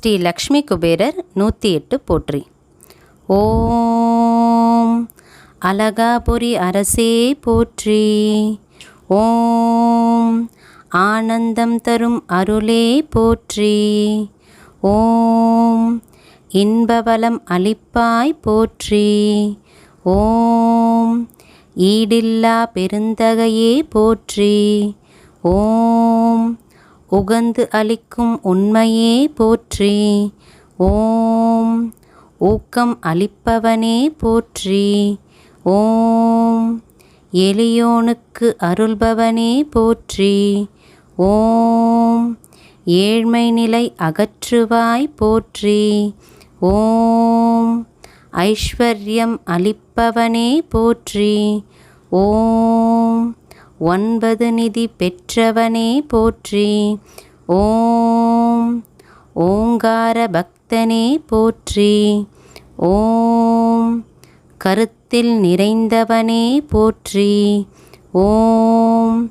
ஸ்ரீ லக்ஷ்மி குபேரர் நூற்றி எட்டு போற்றி. ஓம் அலகாபுரி அரசே போற்றி. ஓம் ஆனந்தம் தரும் அருளே போற்றி. ஓம் இன்பவலம் அளிப்பாய் போற்றி. ஓம் ஈடில்லா பெருந்தகையே போற்றி. ஓம் உகந்து அளிக்கும் உண்மையே போற்றி. ஓம். ஊக்கம் அளிப்பவனே போற்றி. ஓம். எளியோனுக்கு அருள்பவனே போற்றி. ஓம். ஏழ்மை நிலை அகற்றுவாய் போற்றி. ஓம். ஐஸ்வர்யம் அளிப்பவனே போற்றி. ஓம். ஒன்பது நிதி பெற்றவனே போற்றி. ஓம். ஓங்கார பக்தனே போற்றி. ஓம். கருத்தில் நிறைந்தவனே போற்றி. ஓம்.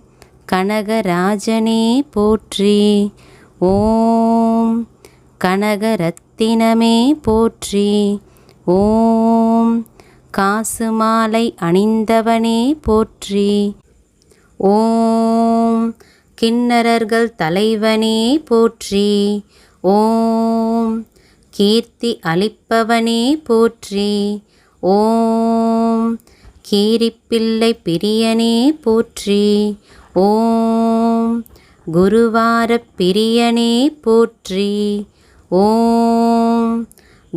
கனகராஜனே போற்றி. ஓம். கனகரத்தினமே போற்றி. ஓம். காசு மாலை அணிந்தவனே போற்றி. ஓம் கிண்ணறர்கள் தலைவனே போற்றி. ஓம் கீர்த்தி அளிப்பவனே போற்றி. ஓம் கீரிப்பிள்ளை பிரியனே போற்றி. ஓம் குருவாரப் பிரியனே போற்றி. ஓம்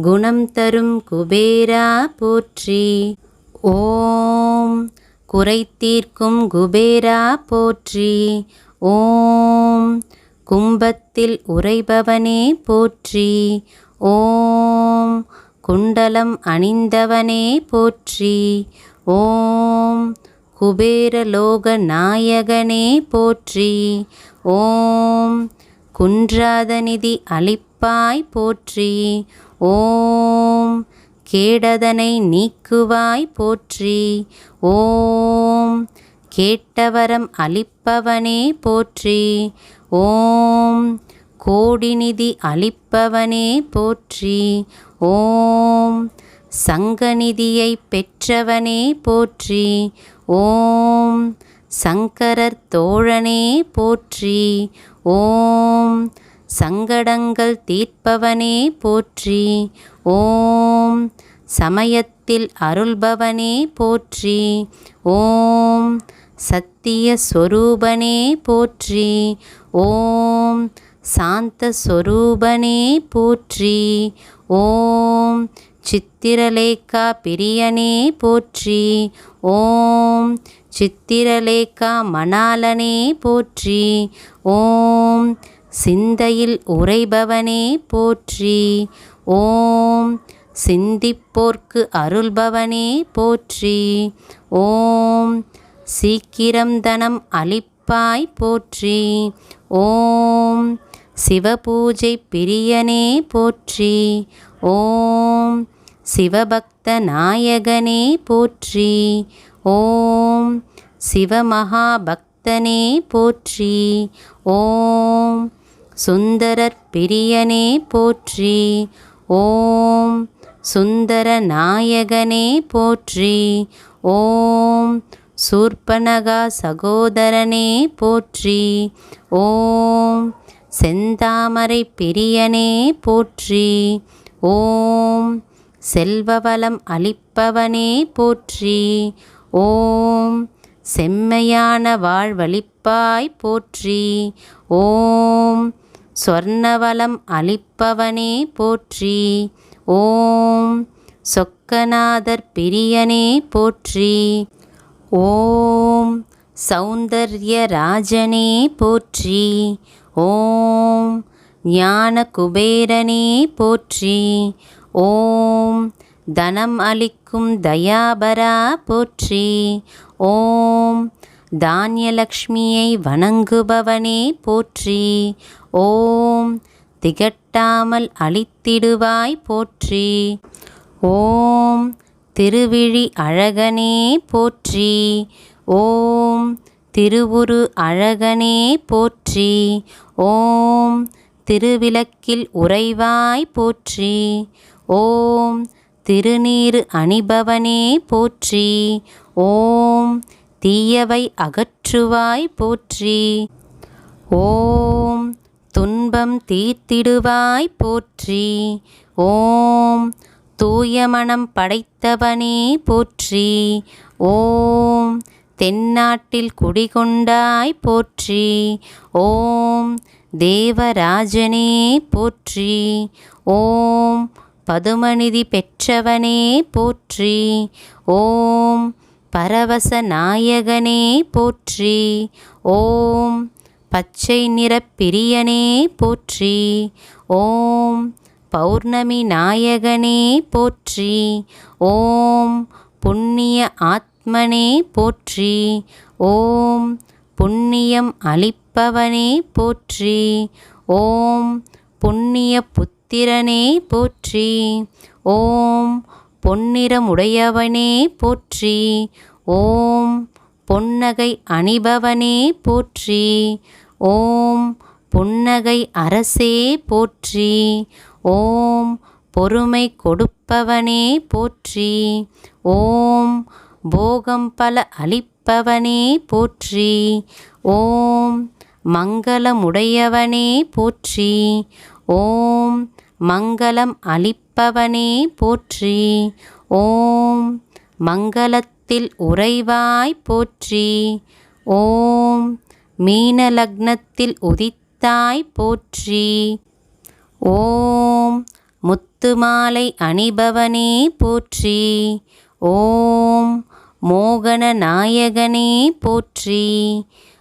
குணம் தரும் குபேரா போற்றி. ஓம் குறை தீர்க்கும் குபேரா போற்றி. ஓம். கும்பத்தில் உறைபவனே போற்றி. ஓம். குண்டலம் அணிந்தவனே போற்றி. ஓம். குபேரலோக நாயகனே போற்றி. ஓம். குன்றாதநிதி அளிப்பாய் போற்றி. ஓம். கேடதனை நீக்குவாய் போற்றி. ஓம். கேட்டவரம் அளிப்பவனே போற்றி. ஓம். கோடிநிதி அளிப்பவனே போற்றி. ஓம். சங்கநிதியை பெற்றவனே போற்றி. ஓம். சங்கரர் தோழனே போற்றி. ஓம். சங்கடங்கள் தீர்ப்பவனே போற்றி. ஓம். சமயத்தில் அருள்பவனே போற்றி. ஓம் சத்திய சொரூபனே போற்றி. ஓம் சாந்த சொரூபனே போற்றி. ஓம் சித்திரலேகா பிரியனே போற்றி. ஓம் சித்திரலேகா மணாலனே போற்றி. ஓம் சிந்தையில் உறைபவனே போற்றி. ஓம் சிந்திப்போர்க்கு அருள்பவனே போற்றி. ஓம் சீக்கிரம் தனம் அளிப்பாய் போற்றி. ஓம் சிவபூஜை பிரியனே போற்றி. ஓம் சிவபக்த நாயகனே போற்றி. ஓம் சிவமகாபக்தனே போற்றி. ஓம் சுந்தரர் பிரியனே போற்றி. ஓம் சுந்தர நாயகனே போற்றி. ஓம் சூர்பனகா சகோதரனே போற்றி. ஓம் செந்தாமரை பிரியனே போற்றி. ஓம் செல்வவளம் அளிப்பவனே போற்றி. ஓம் செம்மையான வாழ்வழிப்பாய் போற்றி. ஓம் சொர்ணவளம் அளிப்பவனே போற்றி. ஓம் சொக்கநாதர் பிரியனே போற்றி. ஓம் சௌந்தர்யராஜனே போற்றி. ஓம் ஞான குபேரனே போற்றி. ஓம் தனம் அளிக்கும் தயாபரா போற்றி. ஓம் தானியலக்ஷ்மியை வணங்குபவனே போற்றி. ஓம் திகட்டாமல் அளித்திடுவாய் போற்றி. ஓம் திருவிழி அழகனே போற்றி. ஓம் திருவுரு அழகனே போற்றி. ஓம் திருவிளக்கில் உறைவாய் போற்றி. ஓம் திருநீறு அணிபவனே போற்றி. ஓம் தீயவை அகற்றுவாய் போற்றி. ஓம் துன்பம் தீர்த்திடுவாய் போற்றி. ஓம். தூய மனம் படைத்தவனே போற்றி. ஓம். தென்னாட்டில் குடிகொண்டாய் போற்றி. ஓம். தேவராஜனே போற்றி. ஓம். பதுமநிதி பெற்றவனே போற்றி. ஓம். பரவச நாயகனே போற்றி. ஓம். பச்சை நிறப் பிரியனே போற்றி. ஓம் பௌர்ணமி நாயகனே போற்றி. ஓம் புண்ணிய ஆத்மனே போற்றி. ஓம் புண்ணியம் அளிப்பவனே போற்றி. ஓம் புண்ணிய புத்திரனே போற்றி. ஓம் பொன்னிறமுடையவனே போற்றி. ஓம் பொன்னகை அணிபவனே போற்றி. ஓம் புன்னகை அரசே போற்றி. ஓம் பொறுமை கொடுப்பவனே போற்றி. ஓம் போகம் பல அளிப்பவனே போற்றி. ஓம் மங்களமுடையவனே போற்றி. ஓம் மங்களம் அளிப்பவனே போற்றி. ஓம் மங்களத்தில் உறைவாய் போற்றி. ஓம் மீன லக்னத்தில் உதித்தாய் போற்றி. ஓம் முத்துமாலை அணிபவனே போற்றி. ஓம் மோகன நாயகனே போற்றி.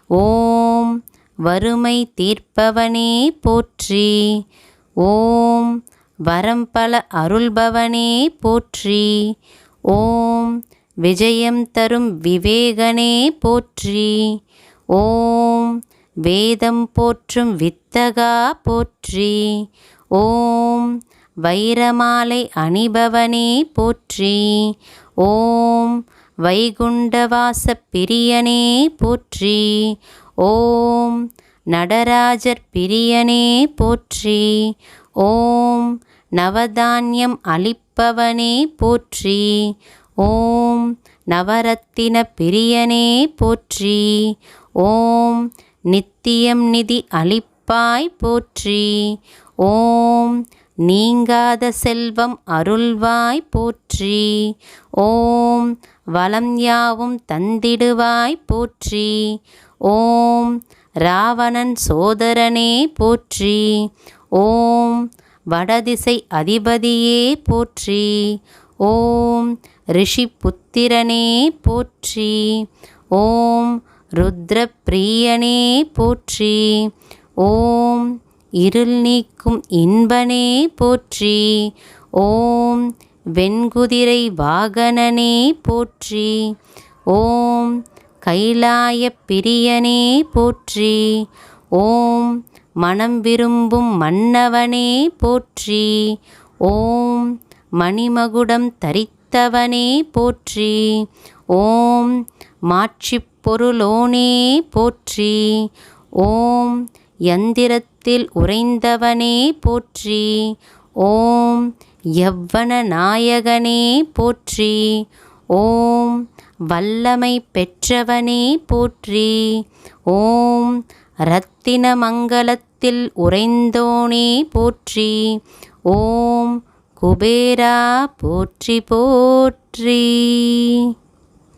ஓம் வறுமை தீர்ப்பவனே போற்றி. ஓம் வரம் பல அருள்பவனே போற்றி. ஓம் விஜயம் தரும் விவேகனே போற்றி. ஓம் வேதம் போற்றும் வித்தகா போற்றி. ஓம் வைரமாலை அணிபவனே போற்றி. ஓம் வைகுண்டவாச பிரியனே போற்றி. ஓம் நடராஜர் பிரியனே போற்றி. ஓம் நவதானியம் அளிப்பவனே போற்றி. ஓம் நவரத்தின பிரியனே போற்றி. ஓம் நித்தியம் நிதி அளிப்பாய் போற்றி. ஓம் நீங்காத செல்வம் அருள்வாய் போற்றி. ஓம் வளம் யாவும் தந்திடுவாய் போற்றி. ஓம் ராவணன் சோதரனே போற்றி. ஓம் வடதிசை அதிபதியே போற்றி. ஓம் ரிஷி புத்திரனே போற்றி. ஓம் ருத்ரப்பிரியனே போற்றி. ஓம் இருள் நீக்கும் இன்பனே போற்றி. ஓம் வெண்குதிரை வாகனனே போற்றி. ஓம் கைலாய பிரியனே போற்றி. ஓம் மனம் விரும்பும் மன்னவனே போற்றி. ஓம் மணிமகுடம் தரித்தவனே போற்றி. ஓம் மாட்சிப் பொருளோனே போற்றி. ஓம் யந்திரத்தில் உறைந்தவனே போற்றி. ஓம் எவ்வன நாயகனே போற்றி. ஓம் வல்லமை பெற்றவனே போற்றி. ஓம் இரத்தின மங்களத்தில் உறைந்தோனே போற்றி. ஓம் குபேரா போற்றி போற்றி.